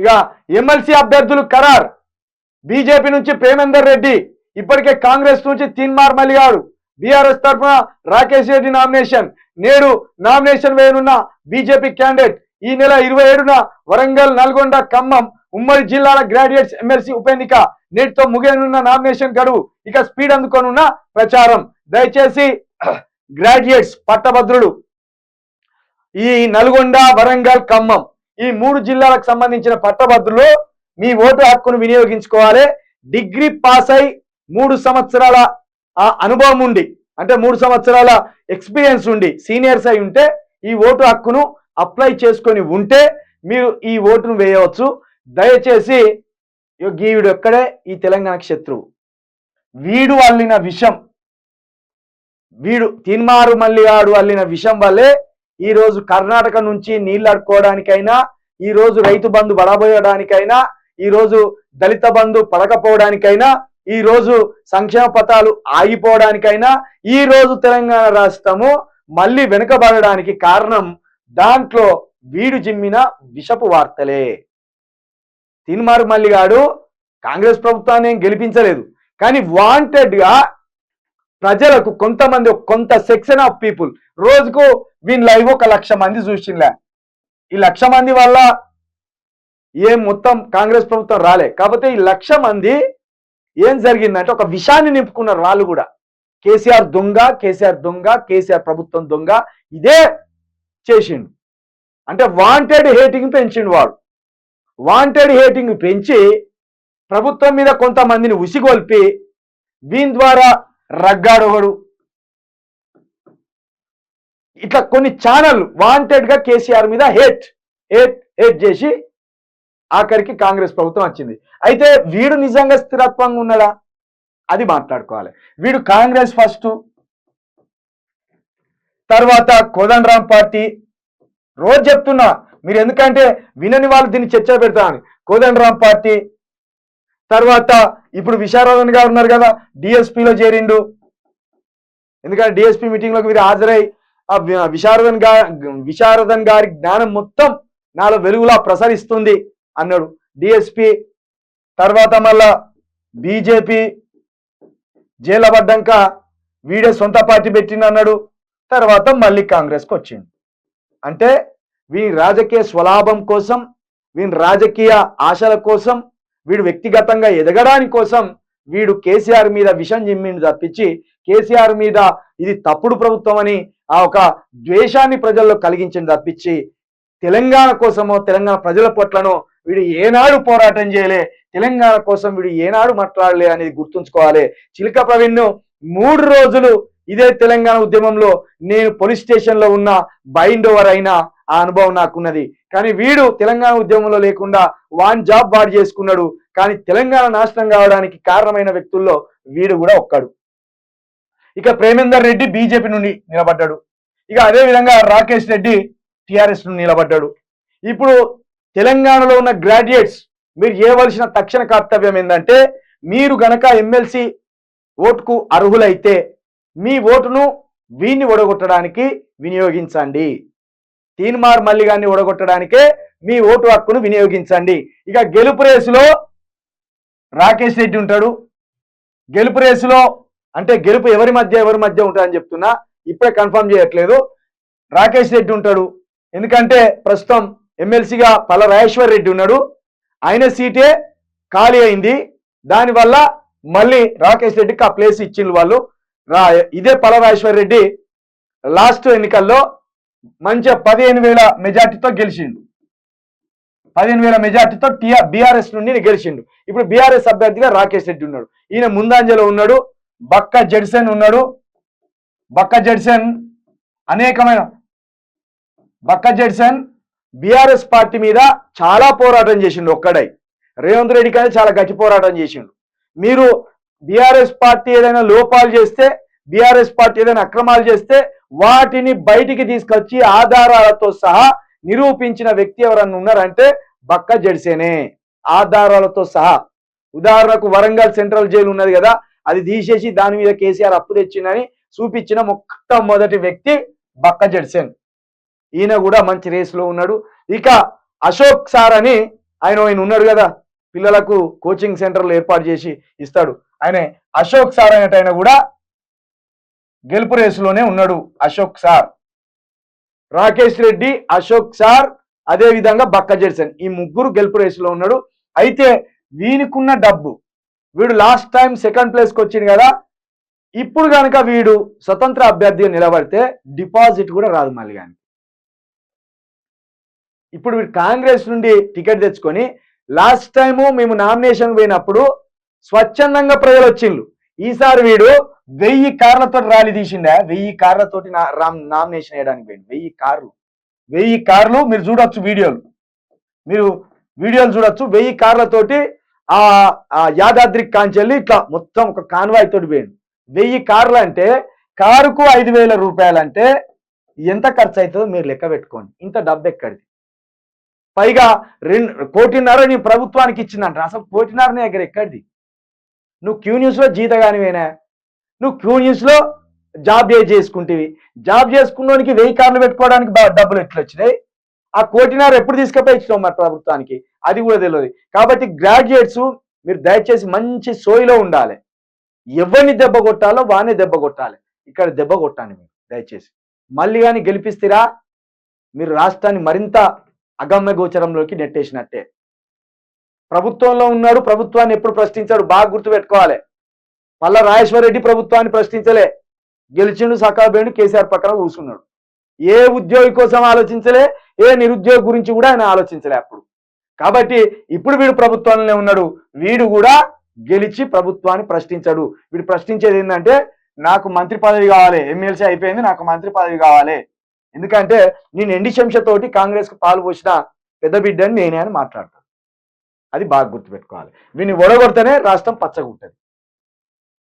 ఇక ఎమ్మెల్సీ అభ్యర్థులు ఖరార్. బీజేపీ నుంచి ప్రేమేందర్ రెడ్డి ఇప్పటికే కాంగ్రెస్ నుంచి తీన్మార్ మల్లిగాడు బీఆర్ఎస్ తరఫున రాకేష్ రెడ్డి నామినేషన్. నేడు నామినేషన్ వేయనున్న బీజేపీ క్యాండిడేట్ ఈ నెల ఇరవై ఏడున వరంగల్ నల్గొండ ఖమ్మం ఉమ్మడి జిల్లాల గ్రాడ్యుయేట్స్ ఎమ్మెల్సీ ఉప ఎన్నిక నేటితో ముగియనున్న నామినేషన్ గడువు ఇక స్పీడ్ అందుకోనున్న ప్రచారం. దయచేసి గ్రాడ్యుయేట్స్ పట్టభద్రులు. ఈ నల్గొండ వరంగల్ ఖమ్మం. ఈ మూడు జిల్లాలకు సంబంధించిన పట్టభద్రులు మీ ఓటు హక్కును వినియోగించుకోవాలి. డిగ్రీ పాస్ అయి మూడు సంవత్సరాల ఆ అనుభవం ఉండి అంటే మూడు సంవత్సరాల ఎక్స్పీరియన్స్ ఉండి సీనియర్స్ అయి ఉంటే ఈ ఓటు హక్కును అప్లై చేసుకొని ఉంటే మీరు ఈ ఓటును వేయవచ్చు. దయచేసి ఇగో ఎక్కడే ఈ తెలంగాణ శత్రువు. వీడు అల్లిన విషం వీడు తీన్మారు మల్లిగాడు అల్లిన విషం వల్లే ఈ రోజు కర్ణాటక నుంచి నీళ్ళు అడుక్కోవడానికైనా ఈ రోజు రైతు బంధు బడబోయడానికైనా ఈ రోజు దళిత బంధు పడకపోవడానికైనా ఈ రోజు సంక్షేమ పథాలు ఆగిపోవడానికైనా ఈ రోజు తెలంగాణ రాష్ట్రము మళ్ళీ వెనుకబడడానికి కారణం దాంట్లో వీడు జిమ్మిన విషపు వార్తలే. తిన్మారు మల్లిగాడు కాంగ్రెస్ ప్రభుత్వాన్ని ఏం గెలిపించలేదు. కానీ వాంటెడ్గా ప్రజలకు కొంతమంది కొంత సెక్షన్ ఆఫ్ పీపుల్ రోజుకు వీని లైవ్ ఒక లక్ష మంది చూసిండ్లే. ఈ లక్ష మంది వల్ల ఏం మొత్తం కాంగ్రెస్ ప్రభుత్వం రాలే. కాకపోతే ఈ లక్ష మంది ఏం జరిగిందంటే ఒక విషాన్ని నింపుకున్నారు వాళ్ళు కూడా. కేసీఆర్ దొంగ కేసీఆర్ దొంగ కేసీఆర్ ప్రభుత్వం దొంగ ఇదే చేసిండు. అంటే వాంటెడ్ హేటింగ్ పెంచిండు వాడు. వాంటెడ్ హేటింగ్ పెంచి ప్రభుత్వం మీద కొంతమందిని ఉసిగొల్పి దీని ద్వారా రగ్గాడొకడు ఇట్లా కొన్ని ఛానల్ వాంటెడ్గా కేసీఆర్ మీద హేట్ హేట్ హేట్ చేసి ఆఖరికి కాంగ్రెస్ ప్రభుత్వం వచ్చింది. అయితే వీడు నిజంగా స్థిరత్వంగా ఉన్నాడా? అది మాట్లాడుకోవాలి. వీడు కాంగ్రెస్ ఫస్ట్ తర్వాత కోదండరాం పార్టీ. రోజు చెప్తున్నా మీరు ఎందుకంటే వినని వాళ్ళు దీన్ని చర్చ పెడతామని కోదండరాం పార్టీ తర్వాత ఇప్పుడు విశారదన్ గారు ఉన్నారు కదా డిఎస్పీలో చేరిండు. ఎందుకంటే డిఎస్పీ మీటింగ్ వీరు హాజరై ఆ విశారదన్గా విశారదన్ గారి జ్ఞానం మొత్తం నాలో వెలుగులా ప్రసరిస్తుంది అన్నాడు డిఎస్పి తర్వాత మళ్ళా బీజేపీ జైలు పడ్డాక వీడే సొంత పార్టీ పెట్టింది అన్నాడు. తర్వాత మళ్ళీ కాంగ్రెస్కి వచ్చిండు. అంటే వీని రాజకీయ స్వలాభం కోసం వీని రాజకీయ ఆశల కోసం వీడు వ్యక్తిగతంగా ఎదగడానికి కోసం వీడు కేసీఆర్ మీద విషం జిమ్మిని తప్పించి కేసీఆర్ మీద ఇది తప్పుడు ప్రభుత్వం అని ఆ ఒక ద్వేషాన్ని ప్రజల్లో కలిగించింది తప్పించి తెలంగాణ కోసమో తెలంగాణ ప్రజల పట్లనో వీడు ఏనాడు పోరాటం చేయలే తెలంగాణ కోసం వీడు ఏనాడు మాట్లాడలే అనేది గుర్తుంచుకోవాలి. చిలక ప్రవీణ్ మూడు రోజులు ఇదే తెలంగాణ ఉద్యమంలో నేను పోలీస్ స్టేషన్లో ఉన్న బైండ్ ఓవర్ అయినా ఆ అనుభవం నాకున్నది. కానీ వీడు తెలంగాణ ఉద్యమంలో లేకుండా వాన్ జాబ్ వాడు చేసుకున్నాడు. కానీ తెలంగాణ నాశనం కావడానికి కారణమైన వ్యక్తుల్లో వీడు కూడా ఒక్కడు. ఇక ప్రేమేందర్ రెడ్డి బీజేపీ నుండి నిలబడ్డాడు. ఇక అదే విధంగా రాకేష్ రెడ్డి టిఆర్ఎస్ నుండి నిలబడ్డాడు. ఇప్పుడు తెలంగాణలో ఉన్న గ్రాడ్యుయేట్స్ మీరు చేయవలసిన తక్షణ కర్తవ్యం ఏంటంటే మీరు గనక ఎమ్మెల్సీ ఓటుకు అర్హులైతే మీ ఓటును వీన్ని ఒడగొట్టడానికి వినియోగించండి. తీన్మార్ మల్లిగాన్ని ఓడగొట్టడానికే మీ ఓటు హక్కును వినియోగించండి. ఇక గెలుపు రేసులో రాకేష్ రెడ్డి ఉంటాడు. గెలుపు రేసులో అంటే గెలుపు ఎవరి మధ్య ఎవరి మధ్య ఉంటుందని చెప్తున్నా. ఇప్పుడే కన్ఫర్మ్ చేయట్లేదు. రాకేష్ రెడ్డి ఉంటాడు. ఎందుకంటే ప్రస్తుతం ఎమ్మెల్సీగా పల్ల రాజేశ్వర్ రెడ్డి ఉన్నాడు. ఆయన సీటే ఖాళీ అయింది. దానివల్ల మళ్ళీ రాకేష్ రెడ్డికి ఆ ప్లేస్ ఇచ్చిండ్రు వాళ్ళు. రా ఇదే పల్ల రాజేశ్వర్ రెడ్డి లాస్ట్ ఎన్నికల్లో మంచిగా పదిహేను వేల మెజార్టీతో గెలిచిండు. పదిహేను వేల మెజార్టీతో టిఆర్ బీఆర్ఎస్ నుండి గెలిచిండు. ఇప్పుడు బీఆర్ఎస్ అభ్యర్థిగా రాకేష్ రెడ్డి ఉన్నాడు. ఈయన ముందంజలో ఉన్నాడు. బక్క జడ్సన్ ఉన్నాడు. బక్క జడ్సన్ అనేకమైన బక్క జడ్సన్ బీఆర్ఎస్ పార్టీ మీద చాలా పోరాటం చేసిండు ఒక్కడై. రేవంత్ రెడ్డి కానీ చాలా గట్టి పోరాటం చేసిండు. మీరు బీఆర్ఎస్ పార్టీ ఏదైనా లోపాలు చేస్తే బీఆర్ఎస్ పార్టీ ఏదైనా అక్రమాలు చేస్తే వాటిని బయటికి తీసుకొచ్చి ఆధారాలతో సహా నిరూపించిన వ్యక్తి ఎవరన్నా ఉన్నారంటే బక్క జెడ్సేనే. ఆధారాలతో సహా. ఉదాహరణకు వరంగల్ సెంట్రల్ జైలు ఉన్నది కదా అది తీసేసి దాని మీద కేసీఆర్ అప్పు తెచ్చిందని చూపించిన మొట్టమొదటి వ్యక్తి బక్క జెడ్సేన్. ఈయన కూడా మంచి రేసులో ఉన్నాడు. ఇక అశోక్ సార్ అని ఆయన ఆయన ఉన్నాడు కదా పిల్లలకు కోచింగ్ సెంటర్లు ఏర్పాటు చేసి ఇస్తాడు. ఆయన అశోక్ సార్ అనేట ఆయన కూడా గెలుపు రేసులోనే ఉన్నాడు అశోక్ సార్. రాకేష్ రెడ్డి అశోక్ సార్ అదే విధంగా బక్క జెర్సన్. ఈ ముగ్గురు గెలుపు రేసులో ఉన్నాడు. అయితే వీనికున్న డబ్బు వీడు లాస్ట్ టైం సెకండ్ ప్లేస్కి వచ్చింది కదా ఇప్పుడు కనుక వీడు స్వతంత్ర అభ్యర్థి నిలబడితే డిపాజిట్ కూడా రాదు మళ్ళీ కానీ ఇప్పుడు వీడు కాంగ్రెస్ నుండి టికెట్ తెచ్చుకొని లాస్ట్ టైము మేము నామినేషన్ పోయినప్పుడు స్వచ్ఛందంగా ప్రజలు వచ్చిండ్రు. ఈసారి వీడు వెయ్యి కార్లతో ర్యాలీ తీసిండే? వెయ్యి కార్లతోటి నా రామ్ నామినేషన్ వేయడానికి పోయింది వెయ్యి కార్లు. వెయ్యి కార్లు మీరు చూడొచ్చు వీడియోలు. మీరు వీడియోలు చూడొచ్చు. వెయ్యి కార్లతోటి ఆ ఆ యాదాద్రి కాంచెల్లి ఇట్లా మొత్తం ఒక కాన్వాయ్ తోటి పోయింది వెయ్యి కార్లు అంటే కారుకు ఐదు వేల రూపాయలు అంటే ఎంత ఖర్చు అవుతుందో మీరు లెక్క పెట్టుకోండి. ఇంత డబ్బు ఎక్కడిది? పైగా రెండు కోటిన్నర నీ ప్రభుత్వానికి ఇచ్చిందంట. అసలు కోటిన్నర నీ దగ్గర ఎక్కడిది? నువ్వు క్యూ న్యూస్లో జీతగానివేనా? నువ్వు క్యూ న్యూస్లో జాబ్ ఏ చేసుకుంటేవి? జాబ్ చేసుకున్నోనికి వెయ్యి కార్లు పెట్టుకోవడానికి డబ్బులు ఎట్లా వచ్చినాయి ఆ కోటినారు ఎప్పుడు తీసుకపోయి ఇచ్చినావు మరి ప్రభుత్వానికి? అది కూడా తెలియదు కాబట్టి గ్రాడ్యుయేట్స్ మీరు దయచేసి మంచి సోయిలో ఉండాలి. ఎవరిని దెబ్బ కొట్టాలో వానే దెబ్బ కొట్టాలి. ఇక్కడ దెబ్బ కొట్టాను మీరు దయచేసి. మళ్ళీ కానీ గెలిపిస్తారా? మీరు రాష్ట్రాన్ని మరింత అగమ్య గోచరంలోకి నెట్టేసినట్టే. ప్రభుత్వంలో ఉన్నాడు ప్రభుత్వాన్ని ఎప్పుడు ప్రశ్నించాడు బాగా గుర్తుపెట్టుకోవాలి. మళ్ళా రాజేశ్వర రెడ్డి ప్రభుత్వాన్ని ప్రశ్నించలే. గెలిచిండు సకాబేణు కేసీఆర్ పక్కన కూర్చున్నాడు ఏ ఉద్యోగి కోసం ఆలోచించలే ఏ నిరుద్యోగి గురించి కూడా ఆయన ఆలోచించలే అప్పుడు. కాబట్టి ఇప్పుడు వీడు ప్రభుత్వంలోనే ఉన్నాడు. వీడు కూడా గెలిచి ప్రభుత్వాన్ని ప్రశ్నించాడు. వీడు ప్రశ్నించేది ఏంటంటే నాకు మంత్రి పదవి కావాలి ఎమ్మెల్సీ అయిపోయింది నాకు మంత్రి పదవి కావాలి. ఎందుకంటే నేను ఎండి శంషతోటి కాంగ్రెస్కు పాలు పోసిన పెద్ద బిడ్డని నేనే అని మాట్లాడతాను. అది బాగా గుర్తుపెట్టుకోవాలి. వీని ఒడగొడితేనే రాష్ట్రం పచ్చగుంటుంది.